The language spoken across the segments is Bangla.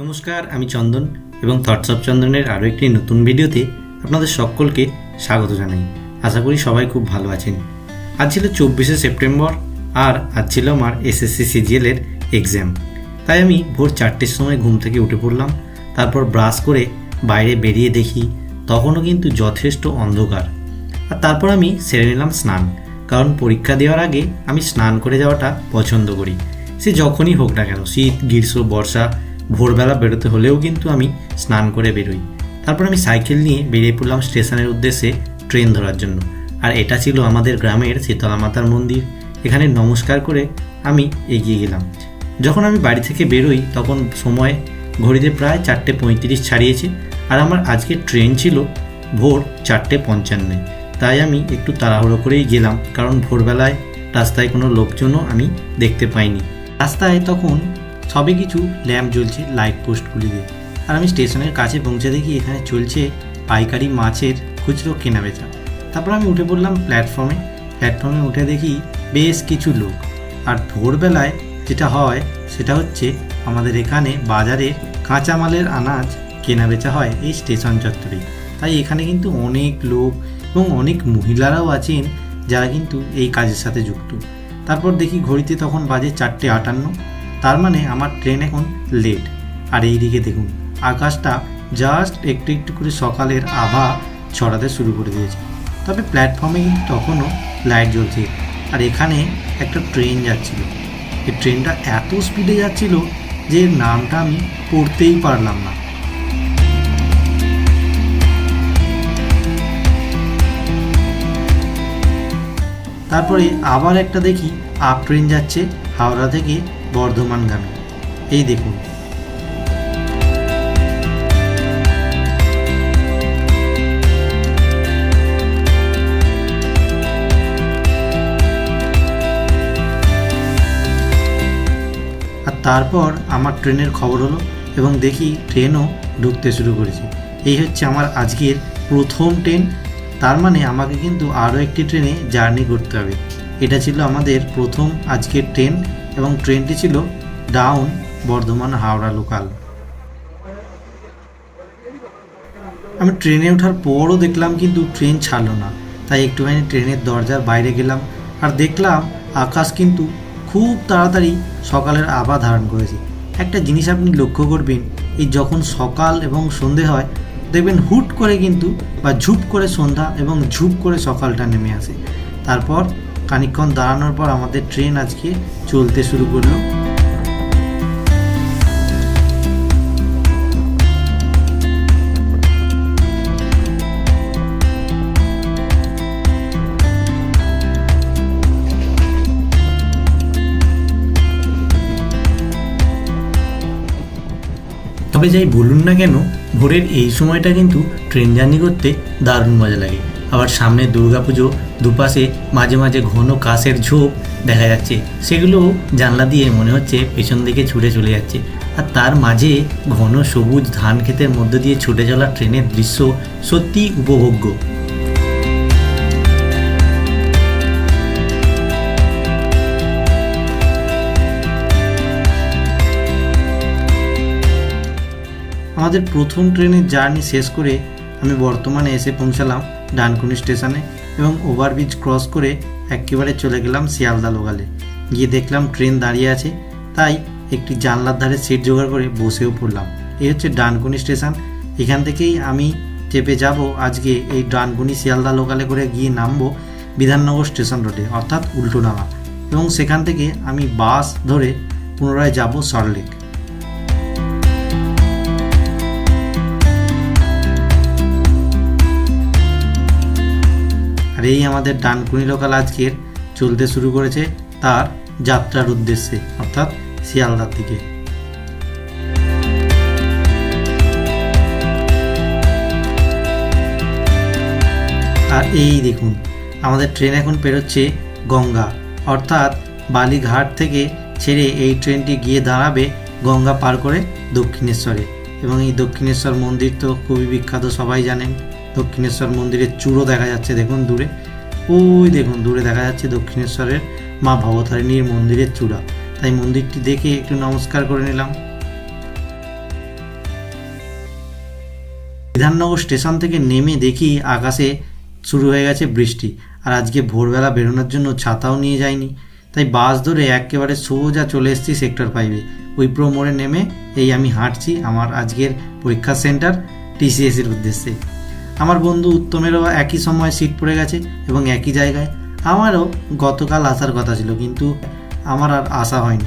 নমস্কার, আমি চন্দন এবং থটস অফ চন্দনের আরও একটি নতুন ভিডিওতে আপনাদের সকলকে স্বাগত জানাই। আশা করি সবাই খুব ভালো আছেন। আজ ছিল চব্বিশে সেপ্টেম্বর আর আজ ছিল আমার এসএসসি সিজিএল এর এক্সাম তাই আমি ভোর চারটের সময় ঘুম থেকে উঠে পড়লাম, তারপর ব্রাশ করে বাইরে বেরিয়ে দেখি তখনও কিন্তু যথেষ্ট অন্ধকার। আর তারপর আমি সেরে নিলাম স্নান, কারণ পরীক্ষা দেওয়ার আগে আমি স্নান করে যাওয়াটা পছন্দ করি। সে যখনই হোক না কেন, শীত, গ্রীষ্ম, বর্ষা ভোরবেলা বেরোতে হলেও কিন্তু আমি স্নান করে বেরোই। তারপর আমি সাইকেল নিয়ে বেরিয়ে পড়লাম স্টেশনের উদ্দেশ্যে ট্রেন ধরার জন্য। আর এটা ছিল আমাদের গ্রামের শীতলা মাতার মন্দির। এখানে নমস্কার করে আমি এগিয়ে গেলাম। যখন আমি বাড়ি থেকে বেরোই, তখন সময় ঘড়িতে প্রায় চারটে পঁয়ত্রিশ ছাড়িয়েছে। আর আমার আজকে ট্রেন ছিল ভোর চারটে পঞ্চান্নে। তাই আমি একটু তাড়াহুড়ো করেই গেলাম। কারণ ভোরবেলায় রাস্তায় কোনো লোকজনও আমি দেখতে পাইনি। রাস্তায় তখন সবে কিছু ল্যাম্প জ্বলছে লাইট পোস্টগুলি দিয়ে আর আমি স্টেশনের কাছে পৌঁছে দেখি এখানে চলছে পাইকারি মাছের খুচরো কেনা বেচা তারপর আমি উঠে পড়লাম প্ল্যাটফর্মে প্ল্যাটফর্মে উঠে দেখি বেশ কিছু লোক। আর ভোরবেলায় যেটা হয়, সেটা হচ্ছে আমাদের এখানে বাজারে কাঁচামালের আনাজ কেনা বেচা হয় এই স্টেশন চত্বরে। তাই এখানে কিন্তু অনেক লোক এবং অনেক মহিলারাও আছেন যারা কিন্তু এই কাজের সাথে যুক্ত। তারপর দেখি ঘড়িতে তখন বাজে চারটে আটান্ন। তার মানে আমার ট্রেন এখন লেট আর এই দিকে দেখুন, আকাশটা জাস্ট একটু একটু করে সকালের আভা ছড়াতে শুরু করে দিয়েছে। তবে প্ল্যাটফর্মে কিন্তু তখনও লাইট জ্বলছে। আর এখানে একটা ট্রেন যাচ্ছিল। এই ট্রেনটা এত স্পিডে যাচ্ছিল যে নামটা আমি পড়তেই পারলাম না। তারপরে আবার একটা দেখি আপ ট্রেন যাচ্ছে হাওড়া থেকে বর্ধমানগামী। এই দেখুন। আর তারপর আমার ট্রেনের খবর হলো এবং দেখি ট্রেনও ঢুকতে শুরু করেছে। এই হচ্ছে আমার আজকের প্রথম ট্রেন তার মানে আমাকে কিন্তু আরও একটি ট্রেনে জার্নি করতে হবে। এটা ছিল আমাদের প্রথম আজকের ট্রেন এবং ট্রেনটি ছিল ডাউন বর্ধমান হাওড়া লোকাল আমি ট্রেনে ওঠার পরও দেখলাম কিন্তু ট্রেন ছাড়লো না। তাই একটুখানি ট্রেনের দরজার বাইরে গেলাম আর দেখলাম আকাশ কিন্তু খুব তাড়াতাড়ি সকালের আভা ধারণ করেছে। একটা জিনিস আপনি লক্ষ্য করবেন, এই যখন সকাল এবং সন্ধে হয় দেখবেন হুট করে কিন্তু বা ঝুপ করে সন্ধ্যা এবং ঝুপ করে সকালটা নেমে আসে। তারপর খানিক্ষণ দাঁড়ানোর পর আমাদের ট্রেন আজকে চলতে শুরু করল। তবে যাই বলুন না কেন, ভোরের এই সময়টা কিন্তু ট্রেন জার্নি করতে দারুণ মজা লাগে। আবার সামনে দুর্গাপুজো, দুপাশে মাঝে মাঝে ঘন কাশের ঝোপ দেখা যাচ্ছে। সেগুলো জানলা দিয়ে মনে হচ্ছে পেছন দিকে ছুটে চলে যাচ্ছে। আর তার মাঝে ঘন সবুজ ধান ক্ষেতের মধ্যে দিয়ে ছুটে চলা ট্রেনের দৃশ্য সত্যি উপভোগ্য। আমাদের প্রথম ট্রেনের জার্নি শেষ করে আমি বর্তমানে এসে পৌঁছালাম ডানকুনি স্টেশনে এবং ওভারব্রিজ ক্রস করে একেবারে চলে গেলাম শিয়ালদা লোকালে। গিয়ে দেখলাম ট্রেন দাঁড়িয়ে আছে, তাই একটি জানলার ধারে সিট জোগাড় করে বসেও পড়লাম। এই হচ্ছে ডানকুনি স্টেশন। এখান থেকেই আমি চেপে যাব, আজকে এই ডানকুনি শিয়ালদা লোকালে করে গিয়ে নামবো বিধাননগর স্টেশন রোডে, অর্থাৎ উল্টোডাঙা এবং সেখান থেকে আমি বাস ধরে পুনরায় যাব সল্টলেক আর এই আমাদের ডানকুনি লোকাল আজকের চলতে শুরু করেছে তার যাত্রার উদ্দেশ্যে, অর্থাৎ শিয়ালদার দিকে। আর এই দেখুন, আমাদের ট্রেন এখন পেরোচ্ছে গঙ্গা, অর্থাৎ বালিঘাট থেকে ছেড়ে এই ট্রেনটি গিয়ে দাঁড়াবে গঙ্গা পার করে দক্ষিণেশ্বরে। এবং এই দক্ষিণেশ্বর মন্দির তো খুবই বিখ্যাত, সবাই জানেন। দক্ষিণেশ্বর মন্দিরের চূড়ো দেখা যাচ্ছে দেখুন দূরে। ওই দেখুন দূরে দেখা যাচ্ছে দক্ষিণেশ্বরের মা ভবতারিণীর মন্দিরের চূড়া। তাই মন্দিরটি দেখে একটু নমস্কার করে নিলাম। বিধাননগর স্টেশন থেকে নেমে দেখি আকাশে শুরু হয়ে গেছে বৃষ্টি। আর আজকে ভোরবেলা বেরোনোর জন্য ছাতাও নিয়ে যাইনি। তাই বাস ধরে একেবারে সোজা চলে এসেছি সেক্টর ফাইভে উইপ্রো মোড়ে নেমে এই আমি হাঁটছি আমার আজকের পরীক্ষা সেন্টার টিসিএসের উদ্দেশ্যে। আমার বন্ধু উত্তমেরও একই সময় সিট পড়ে গেছে এবং একই জায়গায়। আমারও গতকাল আসার কথা ছিল কিন্তু আমার আর আসা হয়নি।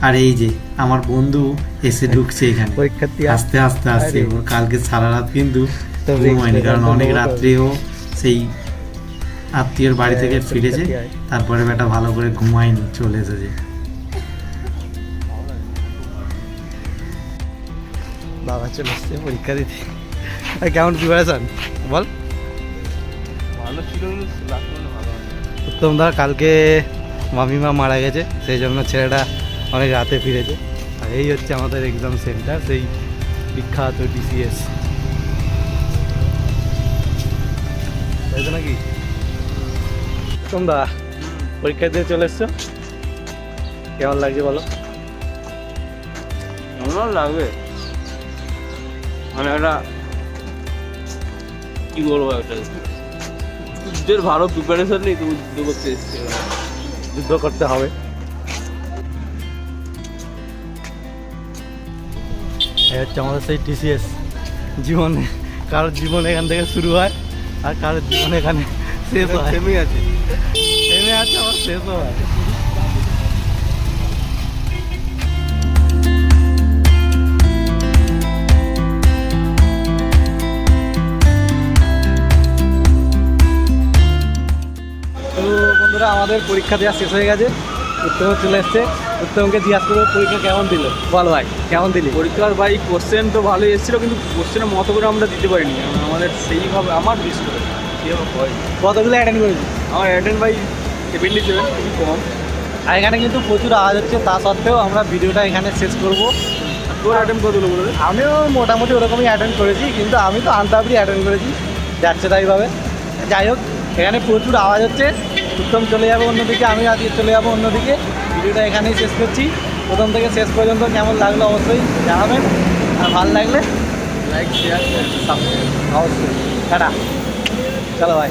আর এই যে আমার বন্ধু এসে ঢুকছে এখানে। পরীক্ষার্থী আস্তে আস্তে আসছে। ওর কালকে সারা রাত কিন্তু ঘুমায়নি কারণ অনেক রাত্রেও সেই আত্মীয়র বাড়ি হ্যাঁ, থেকে ফিরেছে। তারপরে বেটা ভালো করে ঘুমায়নি চলে এসেছে। বাবা চলে এসছে পরীক্ষা দিতে। আর কেমন প্রিপারেশন বল। ভালো ছিল উত্তম দা কালকে মামিমা মারা গেছে সেই জন্য ছেলেটা অনেক রাতে ফিরেছে। আর এই হচ্ছে আমাদের এক্সাম সেন্টার সেই বিখ্যাত ডিসিএস তাই নাকি? উত্তম দা পরীক্ষা দিয়ে চলে এসছো? কেমন লাগছে বলো? কেমন লাগবে? মানে একটা কি বলব একটা যুদ্ধের ভালো প্রিপারেশন নেই তুমি যুদ্ধ করতে এসছে যুদ্ধ করতে হবে। এই হচ্ছে আমাদের সেই টিসিএস জীবনে কারোর জীবন এখান থেকে শুরু হয় আর কারোর জীবন এখানে শেষ হয়। আছে। থেমে আছে আমার শেষও হয়। আমাদের পরীক্ষা দেওয়া শেষ হয়ে গেছে। উত্তম চলে এসছে। উত্তমকে জিজ্ঞাসা করব পরীক্ষা কেমন দিল? বল ভাই কেমন দিলি? পরীক্ষার ভাই কোশ্চেন তো ভালোই এসেছিল কিন্তু কোশ্চেনের মতো করে আমরা দিতে পারিনি। আমাদের সেইভাবে আমার বিশেষ করে। কতগুলো অ্যাটেন্ড করেছি আমার অ্যাটেন্ড ভাই সেভেন্টি সেভেন খুবই কম। আর এখানে কিন্তু প্রচুর আওয়াজ হচ্ছে তা সত্ত্বেও আমরা ভিডিওটা এখানে শেষ করব। তোর অ্যাটেন্ড কতগুলো বলে আমিও মোটামুটি ওরকমই অ্যাটেন্ড করেছি কিন্তু আমি তো আন্তাবরি অ্যাটেন্ড করেছি যাচ্ছে তাইভাবে যাই হোক এখানে প্রচুর আওয়াজ হচ্ছে। উত্তম চলে যাবে অন্যদিকে, আমি আজকে চলে যাব অন্যদিকে। ভিডিওটা এখানেই শেষ করছি। প্রথম থেকে শেষ পর্যন্ত কেমন লাগল অবশ্যই জানাবেন। আর ভালো লাগলে লাইক শেয়ার সাবস্ক্রাইব অবশ্যই। টাটা। চলো ভাই